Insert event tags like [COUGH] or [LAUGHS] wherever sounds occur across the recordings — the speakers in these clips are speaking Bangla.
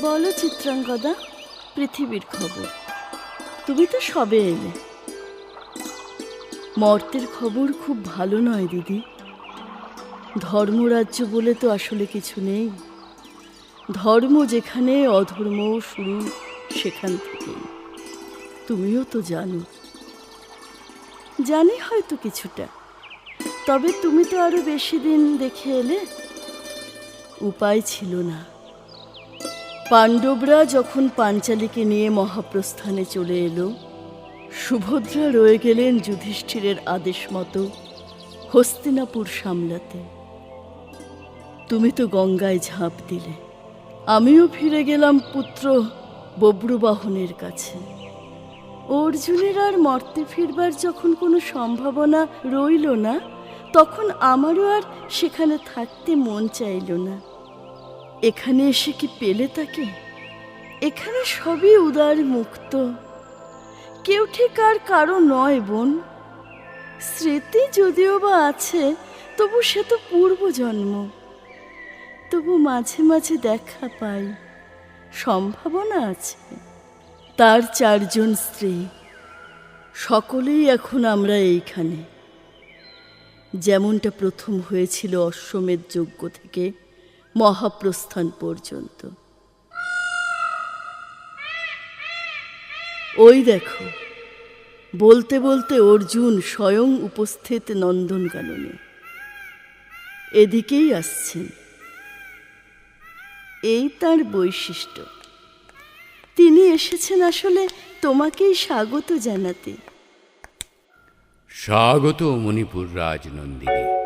বলো চিত্রাঙ্গদা, পৃথিবীর খবর। তুমি তো সবে এলে। মর্তের খবর খুব ভালো নয়, দিদি। ধর্মরাজ্য বলে তো আসলে কিছু নেই। ধর্ম যেখানে, অধর্ম শুরু সেখান থেকেই। তুমিও তো জানো। জানি হয়তো কিছুটা। তবে তুমি তো আরও বেশি দিন দেখে এলে। উপায় ছিল না। পাণ্ডবরা যখন পাঞ্চালীকে নিয়ে মহাপ্রস্থানে চলে এলো, সুভদ্রা রয়ে গেলেন যুধিষ্ঠিরের আদেশ মতো হস্তিনাপুর সামলাতে। তুমি তো গঙ্গায় ঝাঁপ দিলে, আমিও ফিরে গেলাম পুত্র বব্রুবাহনের কাছে। অর্জুনের আর মর্তে ফিরবার যখন কোনো সম্ভাবনা রইল না, তখন আমারও আর সেখানে থাকতে মন চাইল না। এখানে এসে কি পেলে তাকে? এখানে সবই উদার মুক্ত। কেউ ঠিক আর কারও নয়, বোন। স্মৃতি যদিও বা আছে, তবু সে তো পূর্বজন্ম তবু মাঝে মাঝে দেখা পাই। সম্ভাবনা আছে। তার চারজন স্ত্রী। সকলেই এখন আমরা এইখানে। যেমনটা প্রথম হয়েছিল অশ্বমেধ যজ্ঞ থেকে মহাপ্রস্থান পর্যন্ত। ওই দেখো, বলতে বলতে অর্জুন স্বয়ং উপস্থিত নন্দনকাননে। এদিকেই আসছেন। এই তার বৈশিষ্ট্য। তিনি এসেছেন আসলে তোমাকেই স্বাগত জানাতে। স্বাগত মণিপুর রাজনন্দিনী।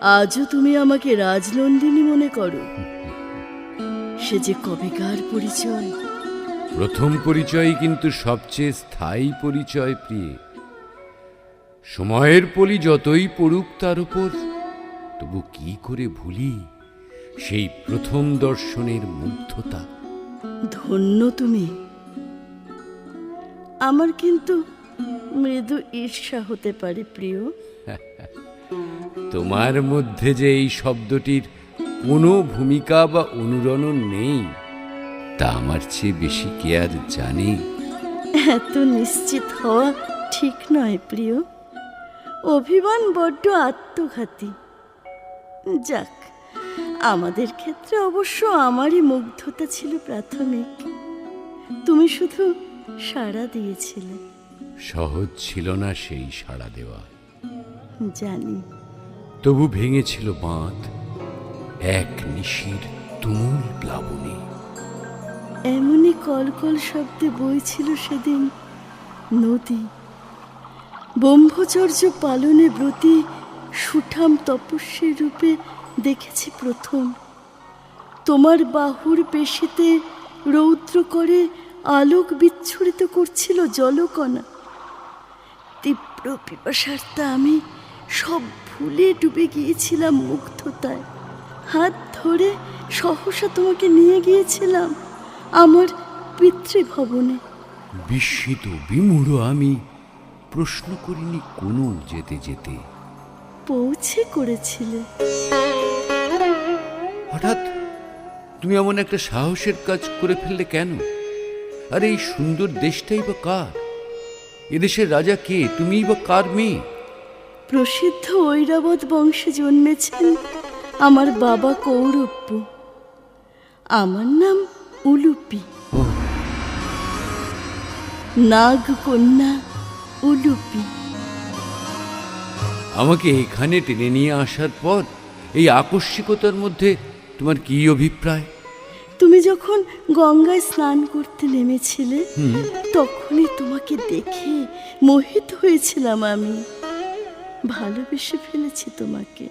আজও তুমি আমাকে রাজনন্দিনী মনে করো। সে যে কবেকার পরিচয়। প্রথম পরিচয় কিন্তু সবচেয়ে স্থায়ী পরিচয় প্রিয়ে। সময়ের পলি যতই পড়ুক তার উপর তবু কি করে ভুলি সেই প্রথম দর্শনের মুগ্ধতা? ধন্য তুমি। আমার কিন্তু মৃদু ঈর্ষা হতে পারে প্রিয়। তোমার মধ্যে যে এই শব্দটির কোনো ভূমিকা বা অনুরণন নেই তা আমার চেয়ে বেশি কে আর জানে? এত নিশ্চিত হওয়া ঠিক নয় প্রিয়। অভিমান বড্ড আত্মঘাতী। যাক আমাদের ক্ষেত্রে অবশ্য আমারই মুগ্ধতা ছিল প্রাথমিক। তুমি শুধু সাড়া দিয়েছিলে। সহজ ছিল না সেই সাড়া দেওয়া। জানি। তবু ভেঙেছিল বাঁধ এক নিশির তুমুল প্লাবনে। এমনই কলকল শব্দে বইছিল সেদিন নদী। ব্রহ্মচর্য পালনে ব্রতী সুঠাম তপস্বীর রূপে দেখেছি প্রথম। তোমার বাহুর পেশিতে রৌদ্র করে আলোক বিচ্ছুরিত করছিল জলকণা। তীব্র পিপাসার্তা আমি সব ভুলে ডুবে গিয়েছিলাম মুগ্ধতায়। হাত ধরে সহসা তোমাকে নিয়ে গিয়েছিলাম আমার পিতৃভবনে। বিস্মিত বিমূঢ় আমি প্রশ্ন করিনি কোনো যেতে যেতে। পৌঁছে করেছিলে। হঠাৎ তুমি এমন একটা সাহসের কাজ করে ফেললে কেন? আর এই সুন্দর দেশটাই বা কার? এদেশের রাজা কে? তুমিই বা কার মেয়ে? প্রসিদ্ধ ঐরাবত বংশে জন্মেছেন আমার বাবা কৌরব্য। আমার নাম উলুপি। নাগ কন্যা উলুপি। আমাকে এখানে টেনে নিয়ে আসার পর এই আকস্মিকতার মধ্যে তোমার কি অভিপ্রায়? তুমি যখন গঙ্গায় স্নান করতে নেমেছিলে তখনই তোমাকে দেখে মোহিত হয়েছিলাম আমি। ভালোবেসে ফেলেছি তোমাকে।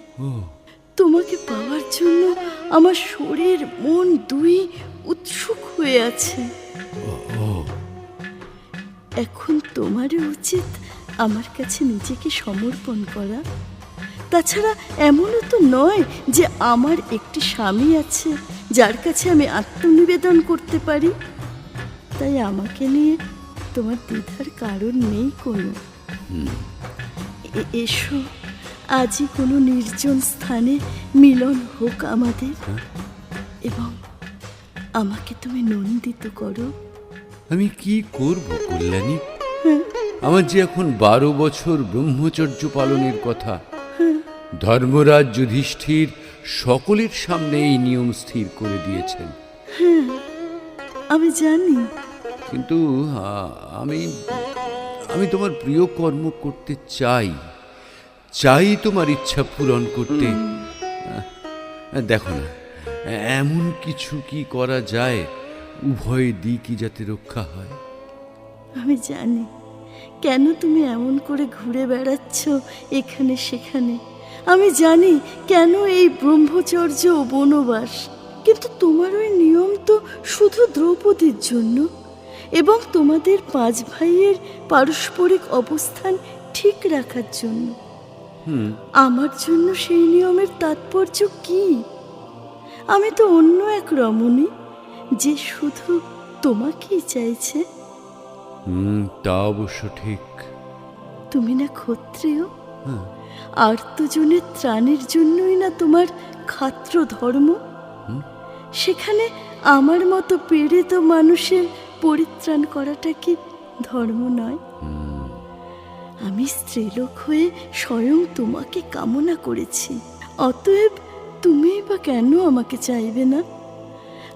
তোমাকে পাওয়ার জন্য আমার শরীর মন দুই উৎসুক হয়ে আছে। এখন তোমারও উচিত আমার কাছে নিজেকে সমর্পণ করা। তাছাড়া এমনও তো নয় যে আমার একটি স্বামী আছে যার কাছে আমি আত্মনিবেদন করতে পারি। তাই আমাকে নিয়ে তোমার দ্বিধার কারণ নেই কোনো। এসো। আজই কোনো নির্জন স্থানে মিলন হোক আমাদের। এবং আমাকে তুমি নন্দিত করো। আমি কি করব কল্যাণী? আমার যে এখন বারো বছর ব্রহ্মচর্য পালনের কথা ধর্মরাজ যুধিষ্ঠির সকলের সামনে এই নিয়ম স্থির করে দিয়েছেন। আমি জানি। কিন্তু আমি আমি তোমার প্রিয় কর্ম করতে চাই। চাই তোমার ইচ্ছা পূরণ করতে। দেখো না, এমন কিছু কি করা যায়, উভয় দিকই যাতে রক্ষা হয়? আমি জানি, কেন তুমি এমন করে ঘুরে বেড়াচ্ছ এখানে সেখানে? আমি জানি কেন এই ব্রহ্মচর্য ও বনবাস, কিন্তু তোমার ওই নিয়ম তো শুধু দ্রৌপদীর জন্য। এবং তোমাদের পাঁচ ভাইয়ের পারস্পরিক অবস্থান ঠিক রাখার জন্য। আমার জন্য সেই নিয়মের তাৎপর্য কি? আমি তো অন্য এক রমণী যে শুধু তোমাকেই চাইছে। হুম তা অবশ্য ঠিক। তুমি না ক্ষত্রিয়? আর্তজনের ত্রাণের জন্যই না তোমার খাত্র ধর্ম? সেখানে আমার মতো পীড়িত মানুষের পরিত্রাণ করাটা কি ধর্ম নয়? আমি স্ত্রীলোক হয়ে স্বয়ং তোমাকে কামনা করেছি। অতএব তুমি বা কেন আমাকে চাইবে না?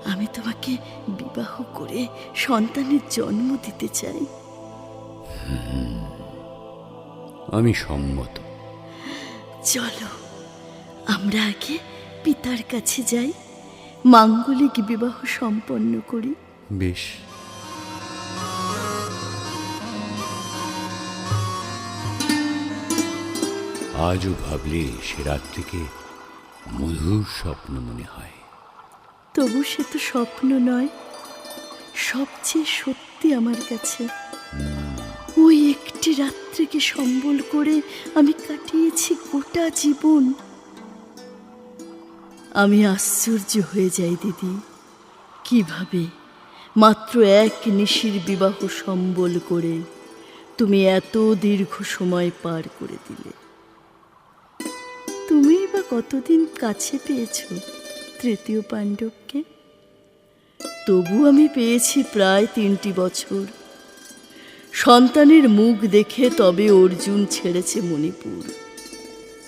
আমি তোমাকে বিবাহ করে সন্তানের জন্ম দিতে চাই। আমি সম্মত। চলো আমরা আগে পিতার কাছে যাই মাঙ্গলিক বিবাহ সম্পন্ন করি। বেশ। আজও ভাবলে সে রাত্রিকে মধুর স্বপ্ন মনে হয়। তবু সে তো স্বপ্ন নয় সবচেয়ে সত্যি আমার কাছে। ওই একটি রাত্রিকে সম্বল করে আমি কাটিয়েছি গোটা জীবন। আমি আশ্চর্য হয়ে যাই দিদি। কীভাবে? মাত্র এক নিশির বিবাহ সম্বল করে তুমি এত দীর্ঘ সময় পার করে দিলে। কতদিন কাছে পেয়েছ তৃতীয় পাণ্ডবকে? তবু আমি পেয়েছি প্রায় তিনটি বছর। সন্তানের মুখ দেখে তবে অর্জুন ছেড়েছে মণিপুর।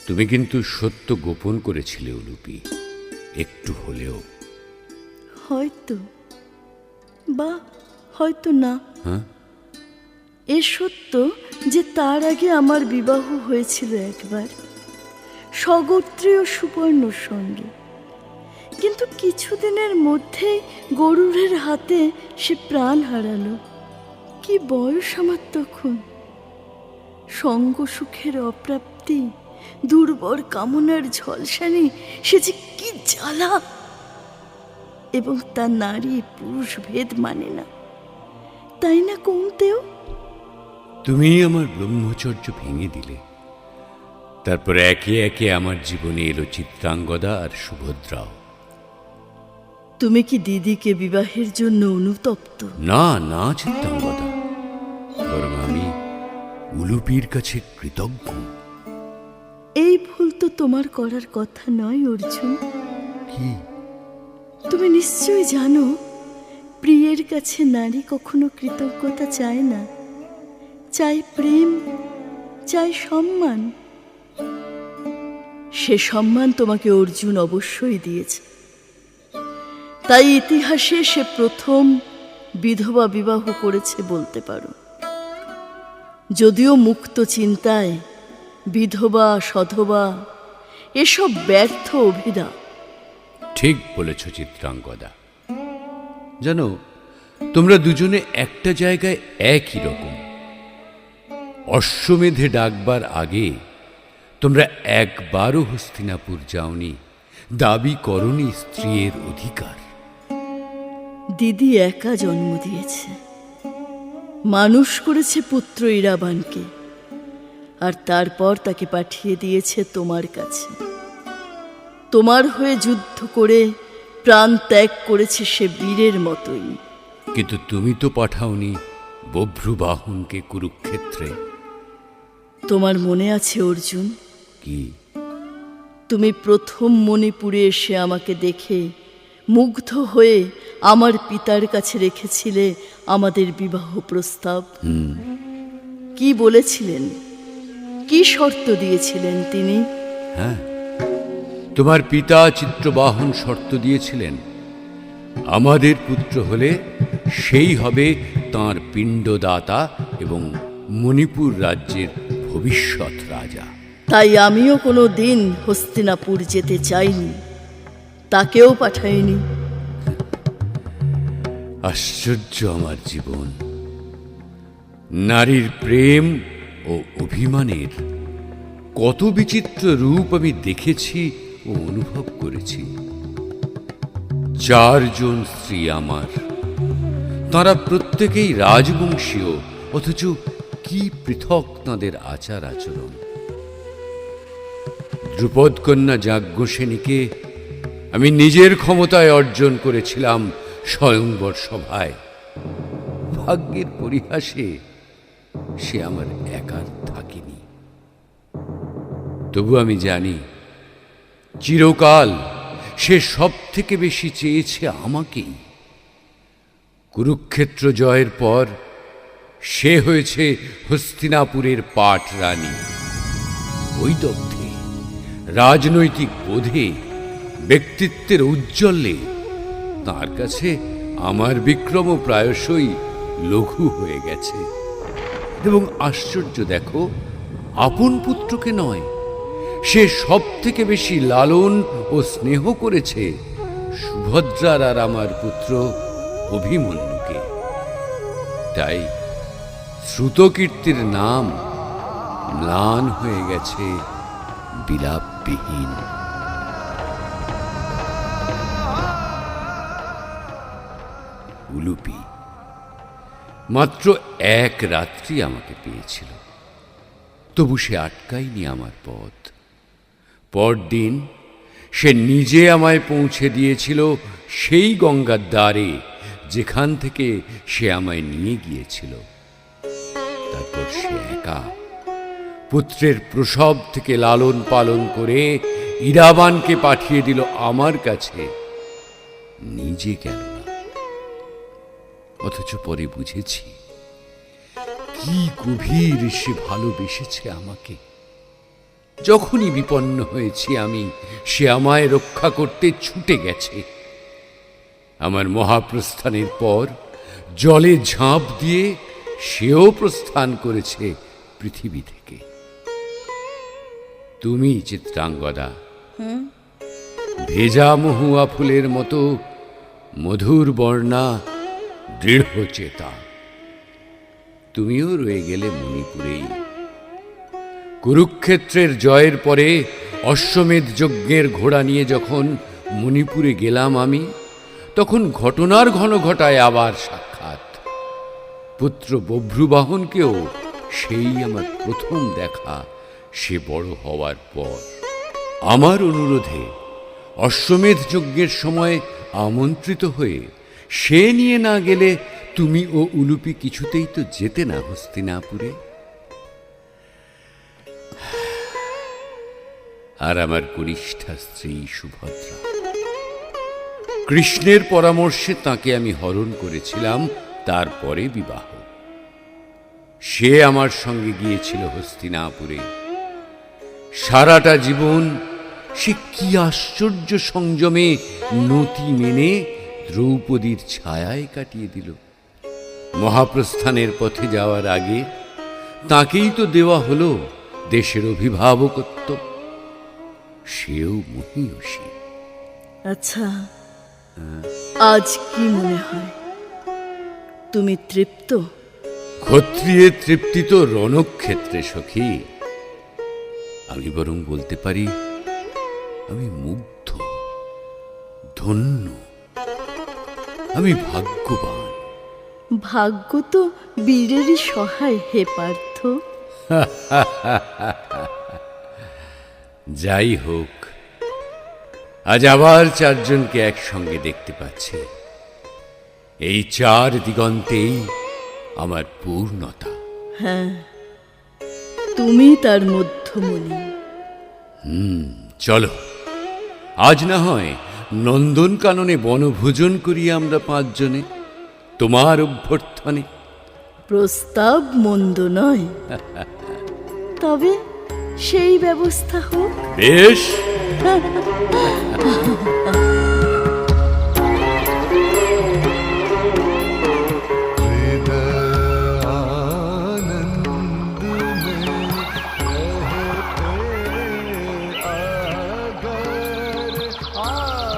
তুমি কিন্তু সত্য গোপন করেছিলে উলুপি। একটু হলেও। হয়তো। বা হয়তো না। হ্যাঁ? এ সত্য যে তার আগে আমার বিবাহ হয়েছিল একবার। স্বগোত্রীয় সুবর্ণর সঙ্গে। কিন্তু কিছুদিনের মধ্যেই গরুরের হাতে সে প্রাণ হারালো। কি বয়স আমার তখন? সঙ্গ সুখের অপ্রাপ্তি, দুর্বর কামনার ঝলসানি, সে যে কি জ্বালা! এবং তার নারী পুরুষ ভেদ মানে না। তাই না কমতেও তুমি আমার ব্রহ্মচর্য ভেঙে দিলে। তারপর একে একে আমার জীবনে এলো চিত্রাঙ্গদা আর সুভদ্রাও। তুমি কি দিদিকে বিবাহের জন্য অনুতপ্ত? না না চিত্রাঙ্গদা বরং আমি উলুপির কাছে কৃতজ্ঞ। এই ভুল তো তোমার করার কথা নয় অর্জুন। কি? তুমি নিশ্চয়ই জানো প্রিয়ের কাছে নারী কখনো কৃতজ্ঞতা চায় না। চাই প্রেম চাই সম্মান। সে সম্মান তোমাকে অর্জুন অবশ্যই দিয়েছে। তাই ইতিহাসে সে প্রথম বিধবা বিবাহ করেছে বলতে পারো। যদিও মুক্ত চিন্তায় বিধবা, সধবা, এসব ব্যর্থ অভিধা ঠিক বলেছ চিত্রাঙ্গদা। জানো, তোমরা দুজনে একটা জায়গায় একই রকম। অশ্বমেধে ডাকবার আগে তোমরা একবারও হস্তিনাপুর যাওনি দাবি করনি স্ত্রীর অধিকার। দিদি একা জন্ম দিয়েছে। মানুষ করেছে পুত্র ইরাবানকে আর তারপর তাকে পাঠিয়ে দিয়েছে তোমার কাছে। তোমার হয়ে যুদ্ধ করে প্রাণ ত্যাগ করেছে সে বীরের মতোই। কিন্তু তুমি তো পাঠাওনি বভ্রুবাহনকে কুরুক্ষেত্রে। তোমার মনে আছে অর্জুন? কি? তুমি প্রথম মণিপুরে এসে আমাকে দেখে মুগ্ধ হয়ে আমার পিতার কাছে রেখেছিলে আমাদের বিবাহ প্রস্তাব। কি বলেছিলেন? কি শর্ত দিয়েছিলেন তিনি? হ্যাঁ। তোমার পিতা চিত্রবাহন শর্ত দিয়েছিলেন। আমাদের পুত্র হলে সেই হবে তার পিণ্ডদাতা এবং মণিপুর রাজ্যের ভবিষ্যৎ রাজা। তাই আমিও কোনো দিন হস্তিনাপুর যেতে চাইনি। তাকেও পাঠাইনি। আশ্চর্য আমার জীবন। নারীর প্রেম ও অভিমানের কত বিচিত্র রূপ আমি দেখেছি ও অনুভব করেছি। চারজন স্ত্রী আমার। তারা প্রত্যেকেই রাজবংশীয়, অথচ কি পৃথক তাঁদের আচার আচরণ দ্রুপদ কন্যা যাজ্ঞসেনীকে আমি নিজের ক্ষমতায় অর্জন করেছিলাম স্বয়ংবর সভায়। ভাগ্যের পরিহাসে সে আমার একার থাকেনি। তবু আমি জানি, চিরকাল সে সব থেকে বেশি চেয়েছে আমাকেই। কুরুক্ষেত্র জয়ের পর সে হয়েছে হস্তিনাপুরের পাট রানী বৈদগ্ধে রাজনৈতিক বোধে ব্যক্তিত্বের উজ্জ্বলে, তার কাছে আমার বিক্রম প্রায়শই লঘু হয়ে গেছে। এবং আশ্চর্য দেখো, আপন পুত্রকে নয়, সে সব থেকে বেশি লালন ও স্নেহ করেছে সুভদ্রার আর আমার পুত্র অভিমন্যুকে। তাই শ্রুতকীর্তির নাম ম্লান হয়ে গেছে বিলাপবিহীন উলুপি মাত্র এক রাত্রি আমাকে পেয়েছিল। তবু সে আটকায়নি আমার পথ। পরদিন সে নিজে আমায় পৌঁছে দিয়েছিল সেই গঙ্গার দ্বারে যেখান থেকে সে আমায় নিয়ে গিয়েছিল। তারপর সে একা পুত্রের প্রসব থেকে লালন পালন করে ইরাবানকে পাঠিয়ে দিল আমার কাছে। নিজে গেল না? অথচ পরে বুঝেছি। কি গভীর সে ভালোবেসেছে আমাকে। যখনই বিপন্ন হয়েছি আমি, সে আমায় রক্ষা করতে ছুটে গেছে। আমার মহাপ্রস্থানের পর জলে ঝাঁপ দিয়ে সেও প্রস্থান করেছে পৃথিবী থেকে। তুমি চিত্রাঙ্গদা। ভেজা মহুয়া ফুলের মতো মধুর বর্ণা দৃঢ় চেতা তুমিও রয়ে গেলে মণিপুরেই। কুরুক্ষেত্রের জয়ের পরে অশ্বমেধ যজ্ঞের ঘোড়া নিয়ে যখন মণিপুরে গেলাম আমি তখন ঘটনার ঘন ঘটায় আবার সাক্ষাৎ। পুত্র বভ্রুবাহনকেও সেই আমার প্রথম দেখা। সে বড় হওয়ার পর। আমার অনুরোধে অশ্বমেধ যজ্ঞের সময় আমন্ত্রিত হয়ে সে নিয়ে না গেলে তুমি ও উলুপি কিছুতেই তো যেতে না, হস্তিনাপুরে। আর আমার কনিষ্ঠা স্ত্রী সুভদ্রা, কৃষ্ণের পরামর্শে তাকে আমি হরণ করেছিলাম, তারপরে বিবাহ। সে আমার সঙ্গে গিয়েছিল হস্তিনাপুরে। সারাটা জীবন সে কি আশ্চর্য সংযমে নতি মেনে দ্রৌপদীর ছায়ায় কাটিয়ে দিল। মহাপ্রস্থানের পথে যাওয়ার আগে তাকেই তো দেওয়া হলো দেশের অভিভাবকত্ব। সেও মহিয়সী আচ্ছা আজ কি মনে হয়? তুমি তৃপ্ত? ক্ষত্রিয়ের তৃপ্তি তো রণক্ষেত্রে সখী। আমি বরং বলতে পারি আমি মুগ্ধ ধন্য। আমি ভাগ্যবান। ভাগ্য তো বীরেরই সহায় হে পার্থ। যাই হোক আজ আবার চারজনকে একসঙ্গে দেখতে পাচ্ছি। এই চার দিগন্তেই আমার পূর্ণতা। হ্যাঁ তুমি তার মধ্যমণি চলো। আজ না হয় নন্দন কাননে বনভোজন করি আমরা পাঁচজনে তোমার অভ্যর্থনে। প্রস্তাব মন্দ নয়। তবে সেই ব্যবস্থা হোক। বেশ। [LAUGHS] Ah!